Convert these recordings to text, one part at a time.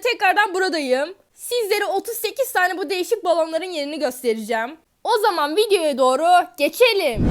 tekrardan buradayım. Sizlere 38 tane bu değişik balonların yerini göstereceğim. O zaman videoya doğru geçelim.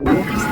Música